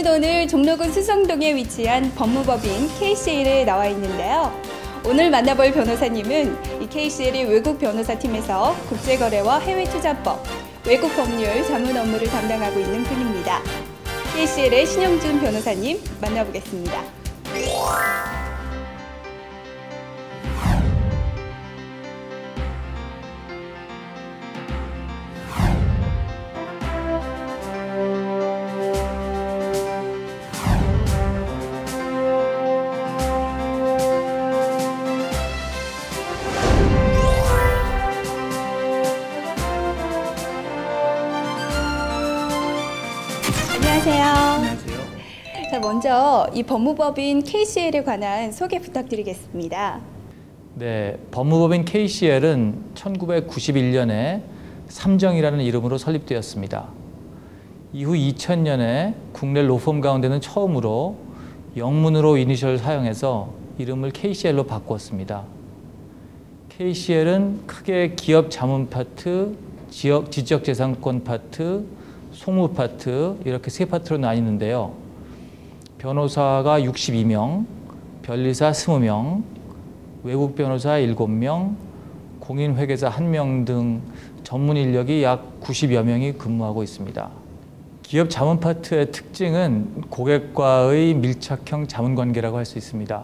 저는 오늘 종로구 수성동에 위치한 법무법인 KCL에 나와 있는데요. 오늘 만나볼 변호사님은 이 KCL의 외국 변호사팀에서 국제거래와 해외투자법, 외국 법률 자문 업무를 담당하고 있는 분입니다. KCL의 신영준 변호사님 만나보겠습니다. 먼저 이 법무법인 KCL에 관한 소개 부탁드리겠습니다. 네, 법무법인 KCL은 1991년에 삼정이라는 이름으로 설립되었습니다. 이후 2000년에 국내 로펌 가운데는 처음으로 영문으로 이니셜 사용해서 이름을 KCL로 바꾸었습니다. KCL은 크게 기업 자문 파트, 지역 지적 재산권 파트, 송무 파트 이렇게 세 파트로 나뉘는데요. 변호사가 62명, 변리사 20명, 외국 변호사 7명, 공인 회계사 1명 등 전문 인력이 약 90여 명이 근무하고 있습니다. 기업 자문 파트의 특징은 고객과의 밀착형 자문 관계라고 할 수 있습니다.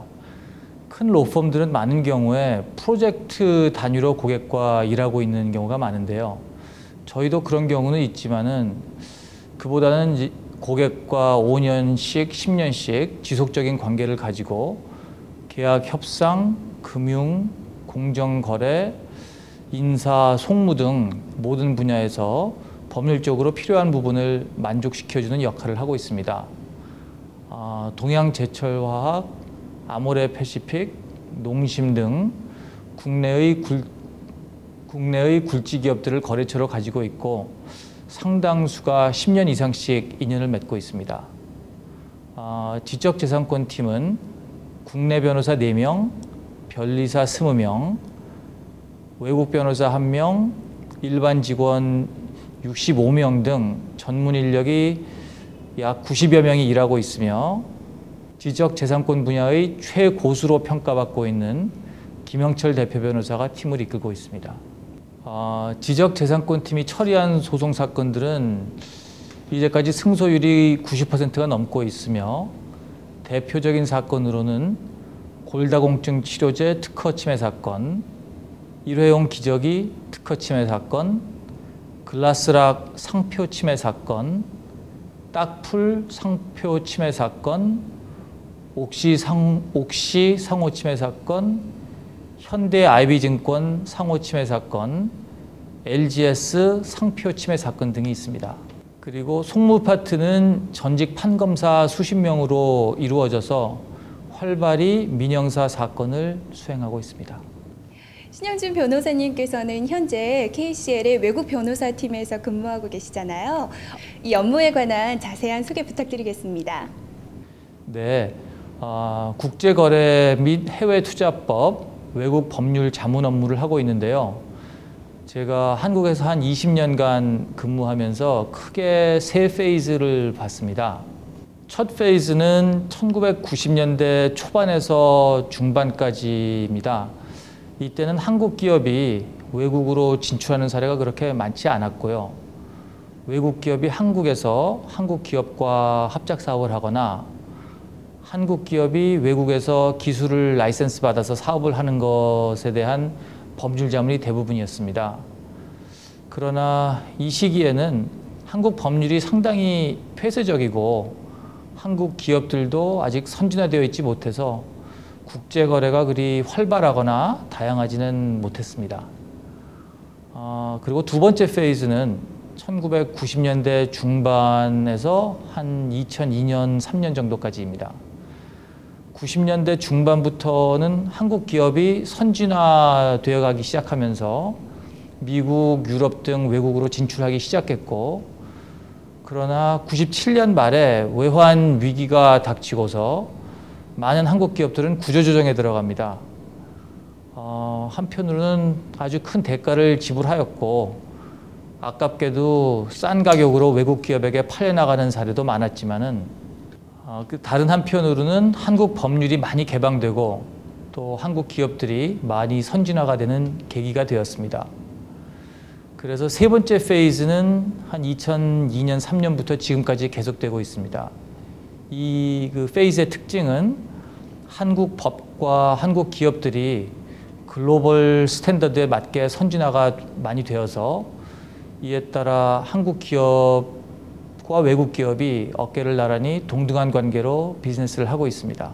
큰 로펌들은 많은 경우에 프로젝트 단위로 고객과 일하고 있는 경우가 많은데요. 저희도 그런 경우는 있지만은 그보다는 고객과 5년씩, 10년씩 지속적인 관계를 가지고 계약 협상, 금융, 공정거래, 인사, 송무 등 모든 분야에서 법률적으로 필요한 부분을 만족시켜주는 역할을 하고 있습니다. 아, 동양제철화학, 아모레 패시픽, 농심 등 국내의 굴, 국내의 굴지 기업들을 거래처로 가지고 있고 상당수가 10년 이상씩 인연을 맺고 있습니다. 아, 지적재산권 팀은 국내 변호사 4명, 변리사 20명, 외국 변호사 1명, 일반 직원 65명 등 전문 인력이 약 90여 명이 일하고 있으며 지적재산권 분야의 최고수로 평가받고 있는 김영철 대표 변호사가 팀을 이끌고 있습니다. 어, 지적재산권 팀이 처리한 소송 사건들은 이제까지 승소율이 90%가 넘고 있으며 대표적인 사건으로는 골다공증 치료제 특허 침해 사건, 일회용 기저귀 특허 침해 사건, 글라스락 상표 침해 사건, 딱풀 상표 침해 사건, 옥시 상 옥시 상호 침해 사건, 현대 아이비증권 상호 침해 사건, LGS 상표 침해 사건 등이 있습니다. 그리고 송무 파트는 전직 판검사 수십 명으로 이루어져서 활발히 민형사 사건을 수행하고 있습니다. 신영준 변호사님께서는 현재 KCL의 외국 변호사 팀에서 근무하고 계시잖아요. 이 업무에 관한 자세한 소개 부탁드리겠습니다. 네, 어, 국제거래 및 해외투자법 외국 법률 자문 업무를 하고 있는데요. 제가 한국에서 한 20년간 근무하면서 크게 세 페이즈를 봤습니다. 첫 페이즈는 1990년대 초반에서 중반까지입니다. 이때는 한국 기업이 외국으로 진출하는 사례가 그렇게 많지 않았고요. 외국 기업이 한국에서 한국 기업과 합작 사업을 하거나 한국 기업이 외국에서 기술을 라이센스 받아서 사업을 하는 것에 대한 법률 자문이 대부분이었습니다. 그러나 이 시기에는 한국 법률이 상당히 폐쇄적이고 한국 기업들도 아직 선진화되어 있지 못해서 국제 거래가 그리 활발하거나 다양하지는 못했습니다. 어, 그리고 두 번째 페이즈는 1990년대 중반에서 한 2002년, 3년 정도까지입니다. 90년대 중반부터는 한국 기업이 선진화되어 가기 시작하면서 미국, 유럽 등 외국으로 진출하기 시작했고 그러나 97년 말에 외환 위기가 닥치고서 많은 한국 기업들은 구조조정에 들어갑니다. 어, 한편으로는 아주 큰 대가를 지불하였고 아깝게도 싼 가격으로 외국 기업에게 팔려나가는 사례도 많았지만은 다른 한편으로는 한국 법률이 많이 개방되고 또 한국 기업들이 많이 선진화가 되는 계기가 되었습니다. 그래서 세 번째 페이즈는 한 2002년 3년부터 지금까지 계속되고 있습니다. 이 그 페이즈의 특징은 한국 법과 한국 기업들이 글로벌 스탠더드에 맞게 선진화가 많이 되어서 이에 따라 한국 기업 과 외국 기업이 어깨를 나란히 동등한 관계로 비즈니스를 하고 있습니다.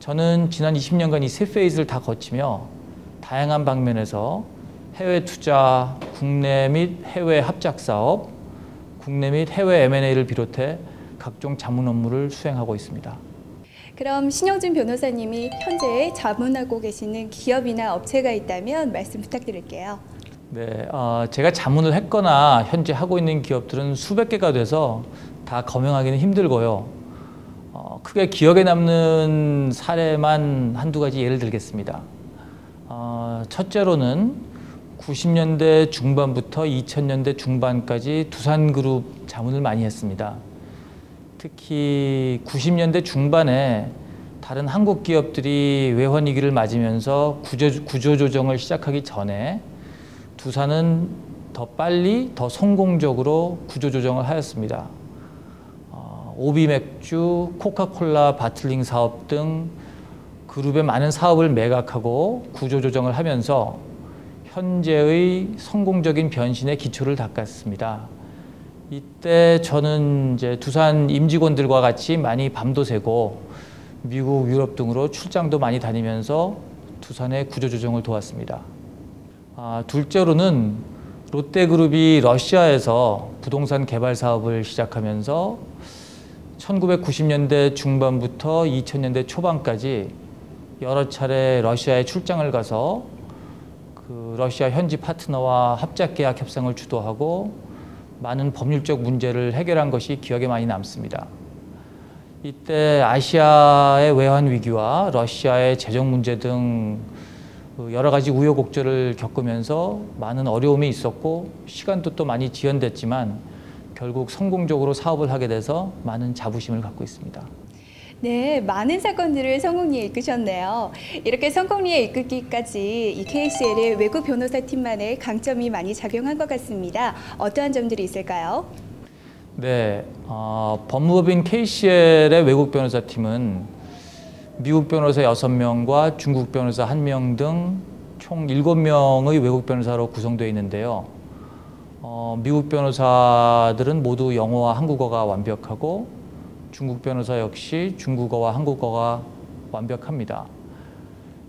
저는 지난 20년간 이 세 페이즈를 다 거치며 다양한 방면에서 해외 투자, 국내 및 해외 합작 사업, 국내 및 해외 M&A를 비롯해 각종 자문 업무를 수행하고 있습니다. 그럼 신영준 변호사님이 현재 자문하고 계시는 기업이나 업체가 있다면 말씀 부탁드릴게요. 네, 어, 제가 자문을 했거나 현재 하고 있는 기업들은 수백 개가 돼서 다 거명하기는 힘들고요. 어, 크게 기억에 남는 사례만 한두 가지 예를 들겠습니다. 어, 첫째로는 90년대 중반부터 2000년대 중반까지 두산그룹 자문을 많이 했습니다. 특히 90년대 중반에 다른 한국 기업들이 외환 위기를 맞으면서 구조, 구조 조정을 시작하기 전에 두산은 더 빨리 더 성공적으로 구조 조정을 하였습니다. 어, 오비 맥주, 코카콜라 바틀링 사업 등 그룹의 많은 사업을 매각하고 구조 조정을 하면서 현재의 성공적인 변신의 기초를 닦았습니다. 이때 저는 이제 두산 임직원들과 같이 많이 밤도 새고 미국, 유럽 등으로 출장도 많이 다니면서 두산의 구조조정을 도왔습니다. 아, 둘째로는 롯데그룹이 러시아에서 부동산 개발 사업을 시작하면서 1990년대 중반부터 2000년대 초반까지 여러 차례 러시아에 출장을 가서 그 러시아 현지 파트너와 합작 계약 협상을 주도하고 많은 법률적 문제를 해결한 것이 기억에 많이 남습니다. 이때 아시아의 외환 위기와 러시아의 재정 문제 등 여러 가지 우여곡절을 겪으면서 많은 어려움이 있었고 시간도 또 많이 지연됐지만 결국 성공적으로 사업을 하게 돼서 많은 자부심을 갖고 있습니다. 네, 많은 사건들을 성공리에 이끄셨네요. 이렇게 성공리에 이끌기까지 이 KCL의 외국 변호사 팀만의 강점이 많이 작용한 것 같습니다. 어떠한 점들이 있을까요? 네, 어, 법무법인 KCL의 외국 변호사 팀은 미국 변호사 6명과 중국 변호사 1명 등 총 7명의 외국 변호사로 구성되어 있는데요. 어, 미국 변호사들은 모두 영어와 한국어가 완벽하고 중국 변호사 역시 중국어와 한국어가 완벽합니다.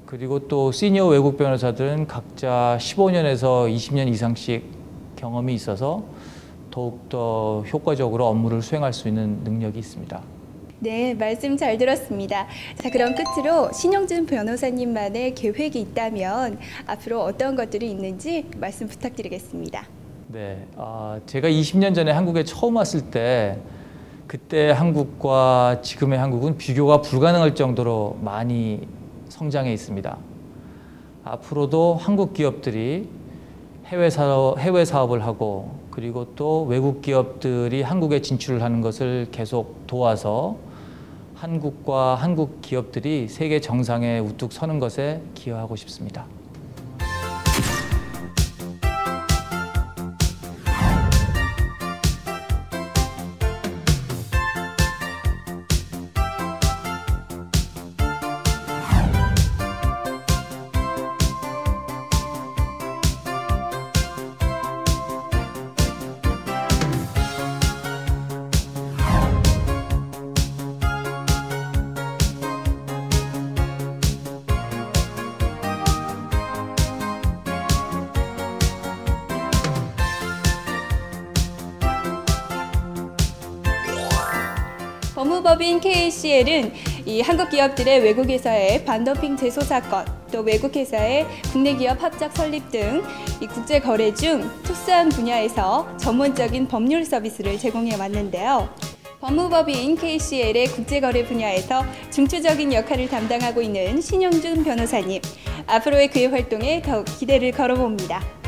그리고 또 시니어 외국 변호사들은 각자 15년에서 20년 이상씩 경험이 있어서 더욱더 효과적으로 업무를 수행할 수 있는 능력이 있습니다. 네, 말씀 잘 들었습니다. 자, 그럼 끝으로 신영준 변호사님만의 계획이 있다면 앞으로 어떤 것들이 있는지 말씀 부탁드리겠습니다. 네, 아, 제가 20년 전에 한국에 처음 왔을 때 그때 한국과 지금의 한국은 비교가 불가능할 정도로 많이 성장해 있습니다. 앞으로도 한국 기업들이 해외 사업, 해외 사업을 하고 그리고 또 외국 기업들이 한국에 진출을 하는 것을 계속 도와서 한국과 한국 기업들이 세계 정상에 우뚝 서는 것에 기여하고 싶습니다. 법무법인 KCL은 이 한국 기업들의 외국에서의 반도핑 제소 사건, 또 외국 회사의 국내 기업 합작 설립 등 이 국제 거래 중 특수한 분야에서 전문적인 법률 서비스를 제공해 왔는데요. 법무법인 KCL의 국제거래 분야에서 중추적인 역할을 담당하고 있는 신영준 변호사님, 앞으로의 그의 활동에 더욱 기대를 걸어봅니다.